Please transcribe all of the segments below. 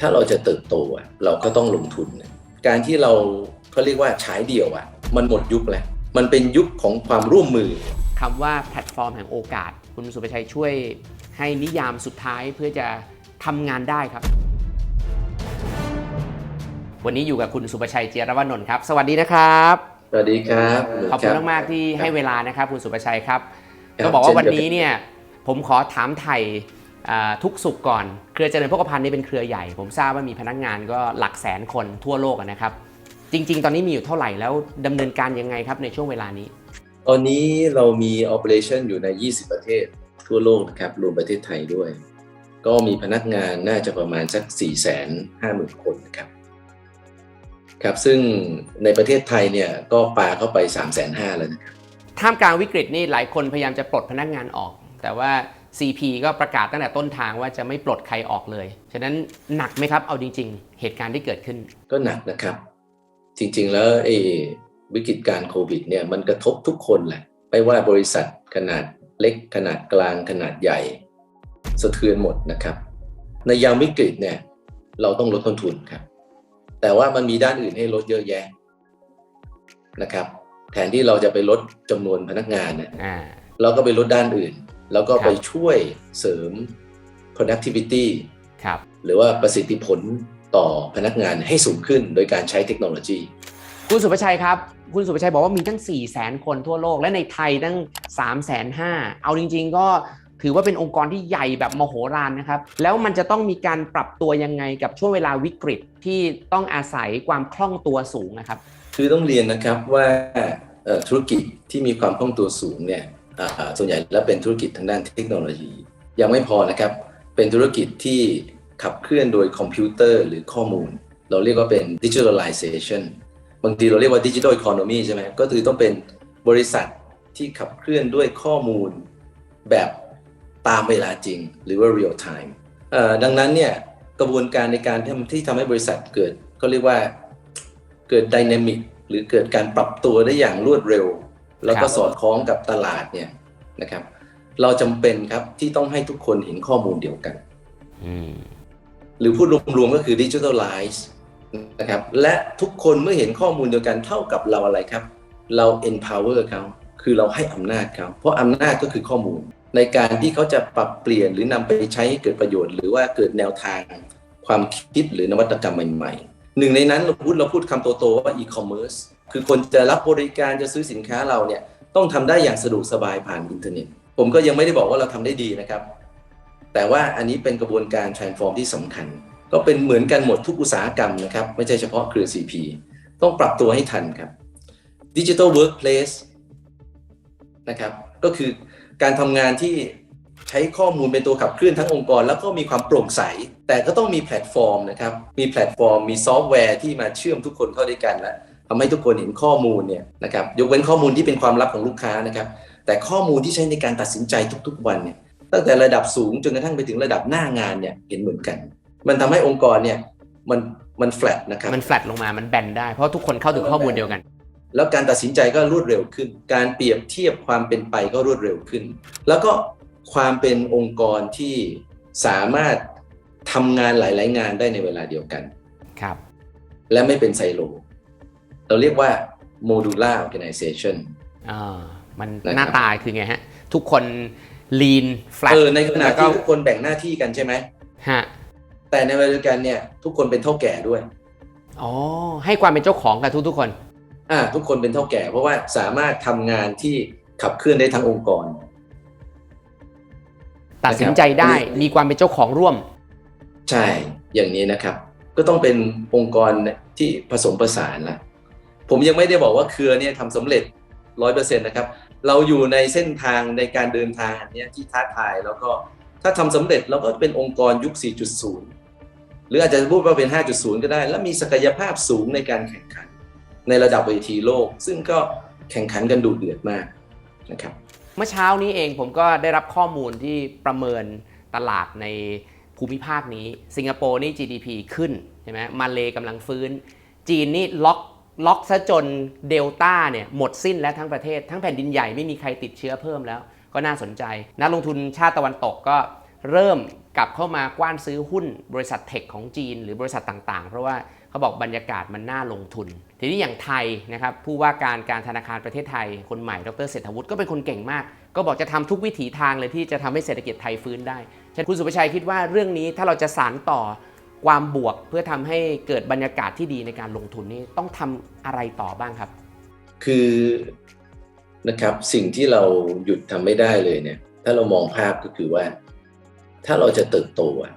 ถ้าเราจะเติบโตอะเราก็ต้องลงทุนนะการที่เราเขาเรียกว่าฉายเดี่ยวอะมันหมดยุคแล้ว มันเป็นยุคของความร่วมมือคำว่าแพลตฟอร์มแห่งโอกาส คุณสุประชัยช่วยให้นิยามสุดท้ายเพื่อจะทำงานได้ครับ วันนี้อยู่กับคุณสุประชัยเจียรวนนท์ครับ สวัสดีนะครับ สวัสดีครับขอบคุณรัมากๆที่ให้เวลานะครับคุณสุประชัยครับครับก็บอกว่าเช่นวันกันนี้เนี่ยผมขอถามไทยอ่า ทุกสุขก่อน เครือเจริญพกพันธ์นี่เป็นเครือใหญ่ ผมทราบว่ามีพนักงานก็หลักแสนคนทั่วโลกอะนะครับ จริง ๆ ตอนนี้มีอยู่เท่าไหร่แล้วดำเนินการยังไงครับในช่วงเวลานี้ ตอนนี้เรามี operation อยู่ใน 20 ประเทศทั่วโลกนะครับรวมประเทศไทยด้วย ก็มีพนักงานน่าจะประมาณสัก 4 5 0 0 0 0 คนนะครับครับซึ่งในประเทศไทยเนี่ยก็ปาเข้าไป 3 5 0 0 0แล้วนะครับท่ามกลางวิกฤตนี่หลายคนพยายามจะปลดพนักงานออก แต่ว่า CP ก็ประกาศตั้งแต่ต้นทางว่าจะไม่ปลดใครออกเลย ฉะนั้นหนักไหมครับ เอาจริง ๆ เหตุการณ์ที่เกิดขึ้น ก็หนักนะครับ จริงๆ แล้วไอ้วิกฤตการโควิดเนี่ยมันกระทบทุกคนแหละ ไม่ว่าบริษัทขนาดเล็กขนาดกลางขนาดใหญ่ สะเทือนหมดนะครับ ในยามวิกฤตเนี่ยเราต้องลดต้นทุนครับ แต่ว่ามันมีด้านอื่นให้ลดเยอะแยะนะครับ แทนที่เราจะไปลดจำนวนพนักงานเนี่ยอ่าเราก็ไปลดด้านอื่น แล้วก็ครับไปช่วยเสริม productivity ครับหรือว่าประสิทธิผลต่อพนักงานให้สูงขึ้นโดยการใช้เทคโนโลยี คุณสุประชัยครับ คุณสุประชัยบอกว่ามีตั้ง 4 0 0แสนคนทั่วโลกและในไทยตั้ง 3 5 0 0 0เอาจริง ๆ ก็ถือว่าเป็นองค์กรที่ใหญ่แบบมโหฬารนะครับ แล้วมันจะต้องมีการปรับตัวยังไงกับช่วงเวลาวิกฤตที่ต้องอาศัยความคล่องตัวสูงนะครับ คือต้องเรียนนะครับว่าเอ่อธุรกิจที่มีความคล่องตัวสูงเนี่ยอ่า ส่วนใหญ่แล้วเป็นธุรกิจทางด้านเทคโนโลยี ยังไม่พอนะครับ เป็นธุรกิจที่ขับเคลื่อนโดยคอมพิวเตอร์หรือข้อมูล เราเรียกว่าเป็น digitalization บางทีเราเรียกว่า digital economy ใช่ไหมก็คือต้องเป็นบริษัทที่ขับเคลื่อนด้วยข้อมูลแบบตามเวลาจริง หรือว่า real time ดังนั้นเนี่ยกระบวนการในการที่ทำให้บริษัทเกิดเขาเรียกว่าเกิดดินามิกหรือเกิดการปรับตัวได้อย่างรวดเร็ว แล้วก็ครับสอดคล้องกับตลาดเนี่ยนะครับ เราจำเป็นครับที่ต้องให้ทุกคนเห็นข้อมูลเดียวกันอืมหรือพูดรวมๆก็คือ digitalize นะครับและทุกคนเมื่อเห็นข้อมูลเดียวกันเท่ากับเราอะไรครับ เรา empower เขาคือเราให้อำนาจเขาเพราะอำนาจก็คือข้อมูล ในการที่เขาจะปรับเปลี่ยนหรือนำไปใช้ให้เกิดประโยชน์ หรือว่าเกิดแนวทางความคิดหรือนวัตกรรมใหม่ๆหนึ่งในนั้นเราพูดเราพูดคำโตๆว่า e-commerce คือคนจะรับบริการจะซื้อสินค้าเราเนี่ยต้องทำได้อย่างสะดวกสบายผ่านอินเทอร์เน็ต ผมก็ยังไม่ได้บอกว่าเราทำได้ดีนะครับ แต่ว่าอันนี้เป็นกระบวนการ transform ที่สำคัญ ก็เป็นเหมือนกันหมดทุกอุตสาหกรรมนะครับ ไม่ใช่เฉพาะเครือ CP ต้องปรับตัวให้ทันครับ Digital Workplace นะครับก็คือการทำงานที่ใช้ข้อมูลเป็นตัวขับเคลื่อนทั้งองค์กร แล้วก็มีความโปร่งใส แต่ก็ต้องมีแพลตฟอร์มนะครับ มีแพลตฟอร์ม มีซอฟต์แวร์ที่มาเชื่อมทุกคนเข้าด้วยกันและ ทำให้ทุกคนเห็นข้อมูลเนี่ยนะครับยกเว้นข้อมูลที่เป็นความลับของลูกค้านะครับ แต่ข้อมูลที่ใช้ในการตัดสินใจทุกๆวันเนี่ยตั้งแต่ระดับสูงจนกระทั่งไปถึงระดับหน้างานเนี่ยเห็นเหมือนกัน มันทำให้องค์กรเนี่ยมันมันแฟลตนะครับมันแฟลตลงมามันแบนได้เพราะทุกคนเข้าถึงข้อมูลเดียวกัน แล้วการตัดสินใจก็รวดเร็วขึ้น การเปรียบเทียบความเป็นไปก็รวดเร็วขึ้น แล้วก็ความเป็นองค์กรที่สามารถทำงานหลาย ๆ งานได้ในเวลาเดียวกันครับ และไม่เป็นไซโล เราเรียกว่า modular organization อ่ามันนะครับหน้าตาคือไงฮะ ทุกคน lean flat เออในขณะแล้วก็ที่ทุกคนแบ่งหน้าที่กันใช่ไหมฮะแต่ในเวลาเดียวกันเนี่ย ทุกคนเป็นเท่าแก่ด้วยอ๋อให้ความเป็นเจ้าของกับทุกๆคนอ่าทุกคนเป็นเท่าแก่ เพราะว่าสามารถทำงานที่ขับเคลื่อนได้ทั้งองค์กร ตัดสินใจได้นะครับมีความเป็นเจ้าของร่วม ใช่อย่างนี้นะครับ ก็ต้องเป็นองค์กรที่ผสมผสานละ ผมยังไม่ได้บอกว่าเครือเนี่ยทำสำเร็จร้อยเปอร์เซ็นต์นะครับ เราอยู่ในเส้นทางในการเดินทางนเนี้ยที่ท้าทายแล้วก็ถ้าทำสำเร็จเราก็เป็นองค์กรยุค 4.0 หรืออาจจะพูดว่าเป็น 5.0 ก็ได้ แล้วมีศักยภาพสูงในการแข่งขัน ในระดับเวทีโลก ซึ่งก็แข่งขันกันดุเดือดมากนะครับเมื่อเช้านี้เองผมก็ได้รับข้อมูลที่ประเมินตลาดในภูมิภาคนี้ สิงคโปร์นี่ GDP ขึ้นใช่ไหมมาเลกำลังฟื้น จีนนี่ล็อก ล็อกซะจนเดลต้าเนี่ยหมดสิ้นแล้วทั้งประเทศ ทั้งแผ่นดินใหญ่ไม่มีใครติดเชื้อเพิ่มแล้ว ก็น่าสนใจ นักลงทุนชาติตะวันตกก็เริ่มกลับเข้ามากว้านซื้อหุ้นบริษัทเทคของจีน หรือบริษัทต่างๆ เพราะว่าเขาบอกบรรยากาศมันน่าลงทุน ทีนี้อย่างไทยนะครับผู้ว่าการการธนาคารประเทศไทย คนใหม่ดรเศรษฐวุฒิก็เป็นคนเก่งมาก ก็บอกจะทำทุกวิถีทางเลยที่จะทำให้เศรษฐกิจไทยฟื้นได้ฉะนั้นคุณสุภชัยคิดว่าเรื่องนี้ถ้าเราจะสานต่อ ความบวกเพื่อทำให้เกิดบรรยากาศที่ดีในการลงทุนนี่ต้องทำอะไรต่อบ้างครับ คือนะครับสิ่งที่เราหยุดทำไม่ได้เลยเนี่ย ถ้าเรามองภาพก็คือว่า ถ้าเราจะเติบโตอะ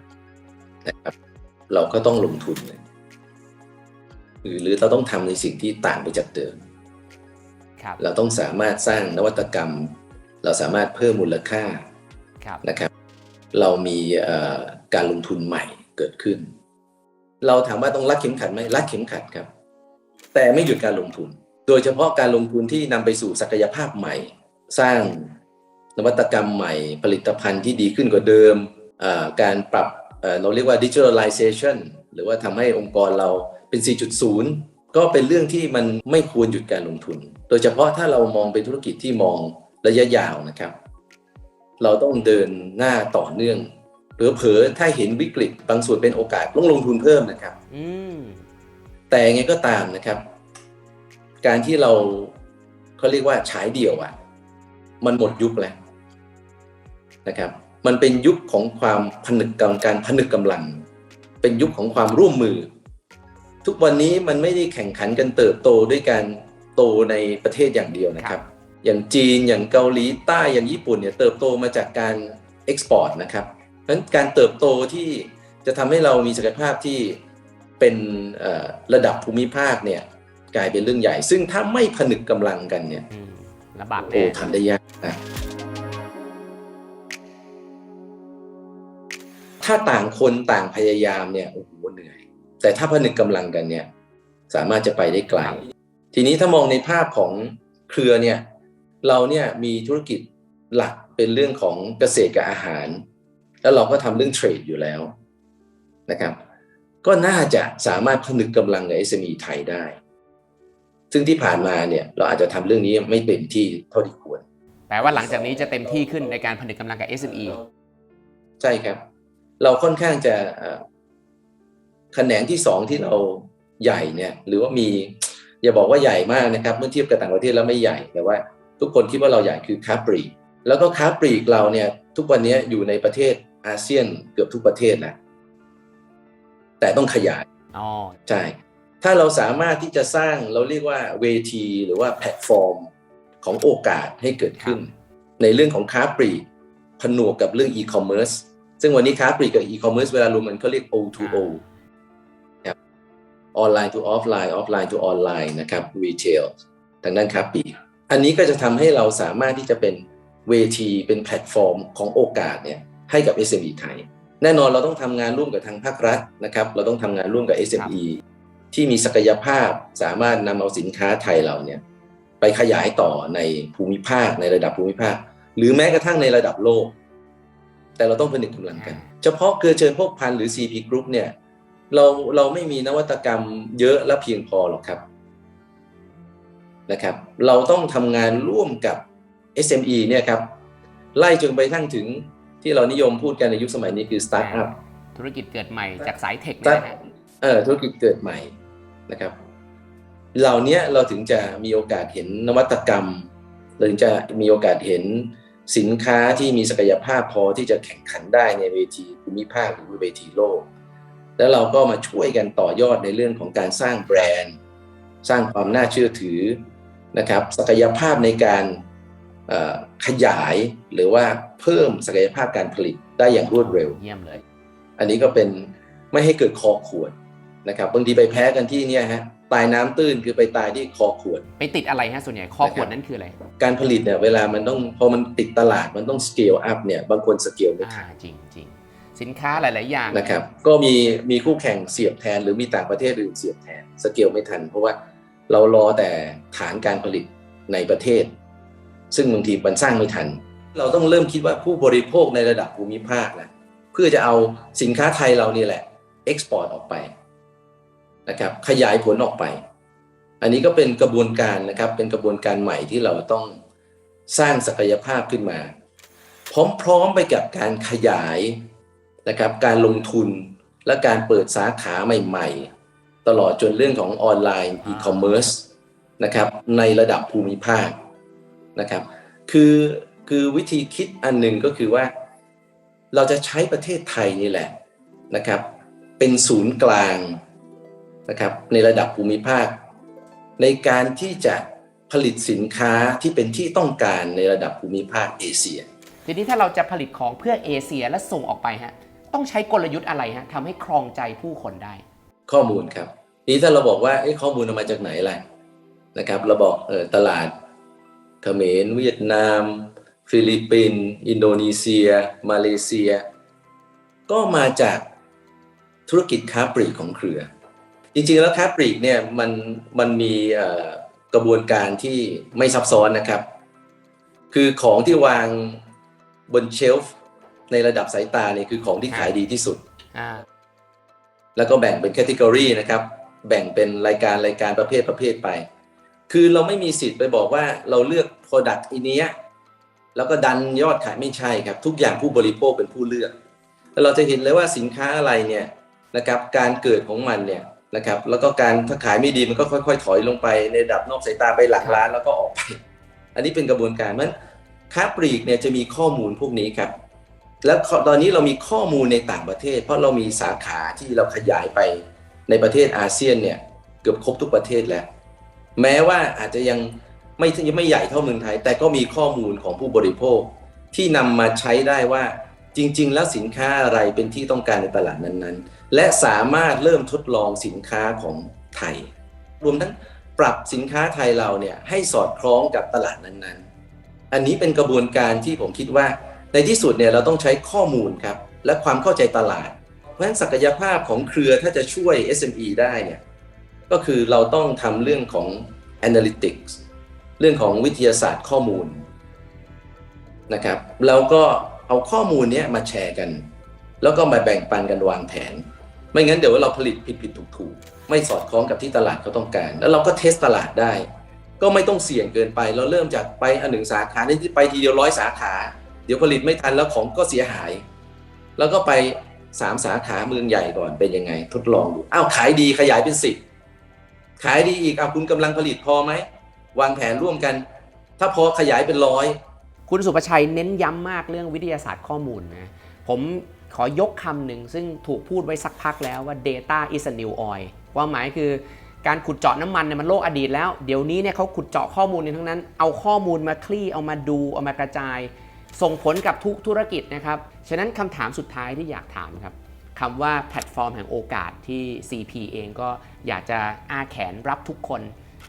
นะครับเราก็ต้องลงทุนเลยหรือหรือเราต้องทำในสิ่งที่ต่างไปจากเดิมครับเราต้องสามารถสร้างนวัตกรรม เราสามารถเพิ่มมูลค่าครับนะครับ เรามีเอ่อการลงทุนใหม่เกิดขึ้น เราถามว่าต้องรัดเข็มขัดไหมรัดเข็มขัดครับ แต่ไม่หยุดการลงทุน โดยเฉพาะการลงทุนที่นำไปสู่ศักยภาพใหม่ สร้างนวัตกรรมใหม่ ผลิตภัณฑ์ที่ดีขึ้นกว่าเดิม การปรับเราเรียกว่า digitalization หรือว่าทำให้องค์กรเราเป็น 4.0 ก็เป็นเรื่องที่มันไม่ควรหยุดการลงทุน โดยเฉพาะถ้าเรามองเป็นธุรกิจที่มองระยะยาวนะครับ เราต้องเดินหน้าต่อเนื่อง เผลอๆถ้าเห็นวิกฤตบางส่วนเป็นโอกาสต้องลงทุนเพิ่มนะครับอืมแต่ยังไงก็ตามนะครับ การที่เราเขาเรียกว่าฉายเดี่ยวอะมันหมดยุคแล้วนะครับ มันเป็นยุคของความผนึกกำลังการผนึกกำลัง เป็นยุคของความร่วมมือ ทุกวันนี้มันไม่ได้แข่งขันกันเติบโตด้วยการโตในประเทศอย่างเดียวนะครับ อย่างจีนอย่างเกาหลีใต้อย่างญี่ปุ่นเนี่ยเติบโตมาจากการเอ็กซ์พอร์ตนะครับ เพราะฉะนั้นการเติบโตที่จะทำให้เรามีศักยภาพที่เป็นเอ่อระดับภูมิภาคเนี่ยกลายเป็นเรื่องใหญ่ ซึ่งถ้าไม่ผนึกกำลังกันเนี่ยอืมลำบากโอ้แน่ทำได้ยากนะถ้าต่างคนต่างพยายามเนี่ยโอ้โหเหนื่อย แต่ถ้าผนึกกำลังกันเนี่ยสามารถจะไปได้ไกลทีนี้ถ้ามองในภาพของเครือเนี่ยเราเนี่ยมีธุรกิจหลักเป็นเรื่องของเกษตรกับอาหาร แล้วเราก็ทำเรื่องเทรดอยู่แล้วนะครับ ก็น่าจะสามารถผนึกกำลังกับ SME ไทยได้ ซึ่งที่ผ่านมาเนี่ยเราอาจจะทำเรื่องนี้ไม่เต็มที่เท่าที่ควรแปลว่าหลังจากนี้จะเต็มที่ขึ้นในการผนึกกำลังกับ SME ใช่ครับ เราค่อนข้างจะเอ่อแขนงที่สองที่เราใหญ่เนี่ย หรือว่ามี อย่าบอกว่าใหญ่มากนะครับ เมื่อเทียบกับต่างประเทศแล้วไม่ใหญ่แต่ว่า ทุกคนคิดว่าเราใหญ่คือค้าปลีกแล้วก็ค้าปลีกเราเนี่ย ทุกวันนี้อยู่ในประเทศ อาเซียนเกือบทุกประเทศแล้วแต่ต้องขยายอ๋อใช่ถ้าเราสามารถที่จะสร้างเราเรียกว่าเวทีหรือว่าแพลตฟอร์มของโอกาสให้เกิดขึ้น ในเรื่องของค้าปลีกผนวกกับเรื่องอีคอมเมิร์ซซึ่งวันนี้ค้าปลีกกับอีคอมเมิร์ซเวลารวมมันเขาเรียก O2O ครับออนไลน์ to ออฟไลน์ออฟไลน์ to ออนไลน์นะครับ retail ทางด้านค้าปลีกอันนี้ก็จะทำให้เราสามารถที่จะเป็นเวทีเป็นแพลตฟอร์มของโอกาสเนี่ย ให้กับ SME ไทย แน่นอนเราต้องทำงานร่วมกับทางภาครัฐนะครับ เราต้องทำงานร่วมกับ SME ที่มีศักยภาพสามารถนำเอาสินค้าไทยเราเนี่ยไปขยายต่อในภูมิภาคในระดับภูมิภาค หรือแม้กระทั่งในระดับโลก แต่เราต้องผนึกกำลังกัน เฉพาะเครือเชิญพวกพันหรือ CP Group เนี่ยเราเราไม่มีนวัตกรรมเยอะและเพียงพอหรอกครับนะครับ เราต้องทำงานร่วมกับ SME เนี่ยครับไล่จนไปทั้งถึง ที่เรานิยมพูดกันในยุคสมัยนี้คือ Startup ธุรกิจเกิดใหม่จากสายเทคตัเนี่ดยนะเออธุรกิจเกิดใหม่นะครับ เหล่านี้เราถึงจะมีโอกาสเห็นนวัตกรรมเราถึงจะมีโอกาสเห็นสินค้าที่มีศักยภาพพอที่จะแข่งขันได้ในเวทีภูมิภาคหรือเวทีโลก แล้วเราก็มาช่วยกันต่อยอดในเรื่องของการสร้างแบรนด์ สร้างความน่าเชื่อถือนะครับ ศักยภาพในการเอ่อ ขยายหรือว่าเพิ่มศักยภาพการผลิตได้อย่างรวดเร็วเยี่ยมเลย อันนี้ก็เป็นไม่ให้เกิดคอขวดนะครับบางทีไปแพ้กันที่เนี่ยฮะตายน้ำตื้นคือไปตายที่คอขวด ไปติดอะไรฮะส่วนใหญ่ข้อขวดนั้นคืออะไร การผลิตเนี่ยเวลามันต้องพอมันติดตลาดมันต้องสเกลอัพเนี่ยบางคนสเกลไม่อ่าทันจริงจริงสินค้าหลาย ๆ อย่างนะครับ ก็มีมีคู่แข่งเสียบแทน หรือมีต่างประเทศอื่นเสียบแทนสเกลไม่ทัน เพราะว่าเรารอแต่ฐานการผลิตในประเทศ ซึ่งบางทีมันสร้างไม่ทัน เราต้องเริ่มคิดว่าผู้บริโภคในระดับภูมิภาคนะเพื่อจะเอาสินค้าไทยเรานี่แหละเอ็กซ์พอร์ตออกไปนะครับขยายผลออกไป อันนี้ก็เป็นกระบวนการนะครับเป็นกระบวนการใหม่ที่เราต้องสร้างศักยภาพขึ้นมา พร้อมๆไปกับการขยายนะครับการลงทุนและการเปิดสาขาใหม่ๆ ตลอดจนเรื่องของออนไลน์อีคอมเมิร์ซนะครับในระดับภูมิภาค นะครับ คือคือวิธีคิดอันหนึ่งก็คือว่า เราจะใช้ประเทศไทยนี่แหละนะครับ เป็นศูนย์กลางนะครับในระดับภูมิภาค ในการที่จะผลิตสินค้าที่เป็นที่ต้องการในระดับภูมิภาคเอเชีย ทีนี้ถ้าเราจะผลิตของเพื่อเอเชียและส่งออกไปฮะต้องใช้กลยุทธ์อะไรฮะทำให้ครองใจผู้คนได้ ข้อมูลครับนี้ถ้าเราบอกว่าเอ้ข้อมูลเอามาจากไหนล่ะนะครับ เราบอกเออตลาด เขมรเวียดนาม ฟิลิปปินส์อินโดนีเซีย มาเลเซีย ก็มาจากธุรกิจค้าปลีกของเครือ จริงๆแล้วค้าปลีกเนี่ยมันมันมีเอ่อกระบวนการที่ไม่ซับซ้อนนะครับ คือของที่วางบนเชลฟ์ในระดับสายตาเนี่ยคือของที่ขายดีที่สุดอ่าแล้วก็แบ่งเป็นแคตตากรีนะครับ แบ่งเป็นรายการรายการประเภทประเภทไป คือเราไม่มีสิทธิ์ไปบอกว่าเราเลือก Product อีเนี้ยแล้วก็ดันยอดขายไม่ใช่ครับ ทุกอย่างผู้บริโภคเป็นผู้เลือกแล้วเราจะเห็นเลยว่าสินค้าอะไรเนี่ยนะครับการเกิดของมันเนี่ยนะครับแล้วก็การถ้าขายไม่ดีมันก็ค่อย ๆ ถอยลงไปในดับนอกสายตาไปหลังร้านแล้วก็ออกไป อันนี้เป็นกระบวนการมันค้าปลีกเนี่ยจะมีข้อมูลพวกนี้ครับ แล้วตอนนี้เรามีข้อมูลในต่างประเทศ เพราะเรามีสาขาที่เราขยายไปในประเทศอาเซียนเนี่ยเกือบครบทุกประเทศแล้ว แม้ว่าอาจจะยังไม่ยังไม่ใหญ่เท่าเมืองไทย แต่ก็มีข้อมูลของผู้บริโภค ที่นำมาใช้ได้ว่าจริง ๆ แล้วสินค้าอะไรเป็นที่ต้องการในตลาดนั้นๆ และสามารถเริ่มทดลองสินค้าของไทย รวมทั้งปรับสินค้าไทยเราเนี่ยให้สอดคล้องกับตลาดนั้นๆ อันนี้เป็นกระบวนการที่ผมคิดว่า ในที่สุดเนี่ยเราต้องใช้ข้อมูลครับและความเข้าใจตลาด เพราะฉะนั้นศักยภาพของเครือถ้าจะช่วย SME ได้เนี่ย ก็คือเราต้องทำเรื่องของ analytics เรื่องของวิทยาศาสตร์ข้อมูลนะครับแล้วก็เอาข้อมูลนี้มาแชร์กัน แล้วก็มาแบ่งปันกันวางแผน ไม่งั้นเดี๋ยวเราผลิตผิดผิดถูกถูกไม่สอดคล้องกับที่ตลาดเขาต้องการ แล้วเราก็เทสตลาดได้ ก็ไม่ต้องเสี่ยงเกินไป เราเริ่มจากไปอันหนึ่งสาขาที่ไปทีเดียวร้อยสาขา เดี๋ยวผลิตไม่ทันแล้วของก็เสียหาย แล้วก็ไปสามสาขาเมืองใหญ่ก่อนเป็นยังไง ทดลองดูอ้าวขายดีขยายเป็นสิบ ขายดีอีกอ้าคุณกำลังผลิตพอไหม วางแผนร่วมกัน ถ้าพอขยายเป็นร้อย คุณสุประชัยเน้นย้ำมากเรื่องวิทยาศาสตร์ข้อมูลนะผมขอยกคำหนึ่งซึ่งถูกพูดไว้สักพักแล้วว่า data is a new oil ความหมายคือการขุดเจาะน้ำมันเนี่ยมันโลกอดีตแล้ว เดี๋ยวนี้เนี่ยเขาขุดเจาะข้อมูลในทั้งนั้น เอาข้อมูลมาคลี่เอามาดูเอามากระจาย ส่งผลกับทุกธุรกิจนะครับ ฉะนั้นคำถามสุดท้ายที่อยากถามครับ คำว่าแพลตฟอร์มแห่งโอกาสที่ CP เองก็อยากจะอ้าแขนรับทุกคน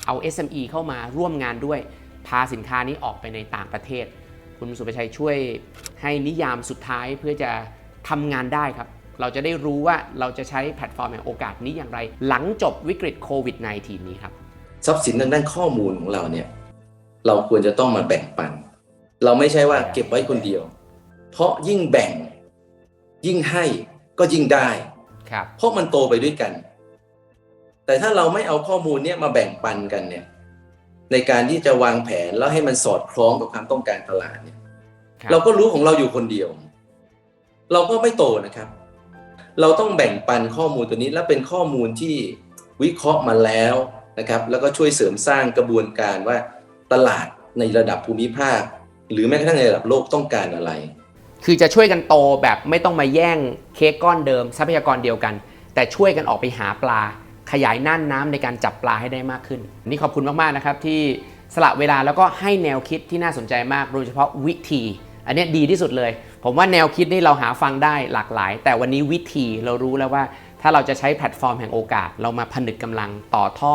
เอา SME เข้ามาร่วมงานด้วย พาสินค้านี้ออกไปในต่างประเทศ คุณสุประชัยช่วยให้นิยามสุดท้ายเพื่อจะทำงานได้ครับ เราจะได้รู้ว่าเราจะใช้แพลตฟอร์มแห่งโอกาสนี้อย่างไร หลังจบวิกฤตโควิด -19 นี้ครับ ทรัพย์สินทางด้านข้อมูลของเราเนี่ย เราควรจะต้องมาแบ่งปัน เราไม่ใช่ว่าเก็บไว้คนเดียว เพราะยิ่งแบ่งยิ่งให้ ก็ยิ่งได้ครับเพราะมันโตไปด้วยกัน แต่ถ้าเราไม่เอาข้อมูลเนี้ยมาแบ่งปันกันเนี่ย ในการที่จะวางแผนแล้วให้มันสอดคล้องกับความต้องการตลาดเนี่ยครับเราก็รู้ของเราอยู่คนเดียว เราก็ไม่โตนะครับ เราต้องแบ่งปันข้อมูลตัวนี้และเป็นข้อมูลที่วิเคราะห์มาแล้วนะครับ แล้วก็ช่วยเสริมสร้างกระบวนการว่าตลาดในระดับภูมิภาค หรือแม้กระทั่งในระดับโลกต้องการอะไร คือจะช่วยกันโตแบบไม่ต้องมาแย่งเค้กก้อนเดิม ทรัพยากรเดียวกัน แต่ช่วยกันออกไปหาปลา ขยายน่านน้ำในการจับปลาให้ได้มากขึ้น นี่ขอบคุณมากๆนะครับที่สละเวลาแล้วก็ให้แนวคิดที่น่าสนใจมาก โดยเฉพาะวิธี อันนี้ดีที่สุดเลย ผมว่าแนวคิดนี่เราหาฟังได้หลากหลาย แต่วันนี้วิธีเรารู้แล้วว่า ถ้าเราจะใช้แพลตฟอร์มแห่งโอกาส เรามาผนึกกำลังต่อท่อ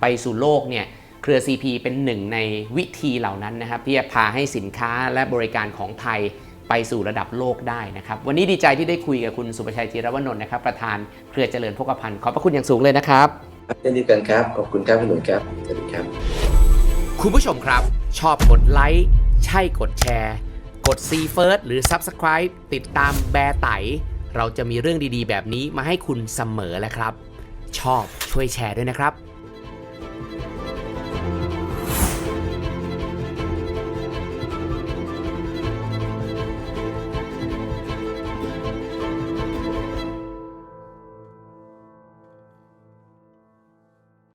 ไปสู่โลกเนี่ยเครือ CP เป็นหนึ่งในวิธีเหล่านั้นนะครับที่จะพาให้สินค้าและบริการของไทย ไปสู่ระดับโลกได้นะครับ วันนี้ดีใจที่ได้คุยกับคุณสุประชัยจิรวนนท์นะครับ ประธานเครือเจริญพกพันธ์ขอบพระคุณอย่างสูงเลยนะครับเช่นเดียวกันครับ ขอบคุณครับคุณหนุ่ยครับสวัสดีครับ คุณผู้ชมครับ ชอบกดไลค์ใช่กดแชร์ กด See First หรือ Subscribe ติดตามแบร์ไต เราจะมีเรื่องดีๆ แบบนี้มาให้คุณเสมอแหละครับ ชอบช่วยแชร์ด้วยนะครับ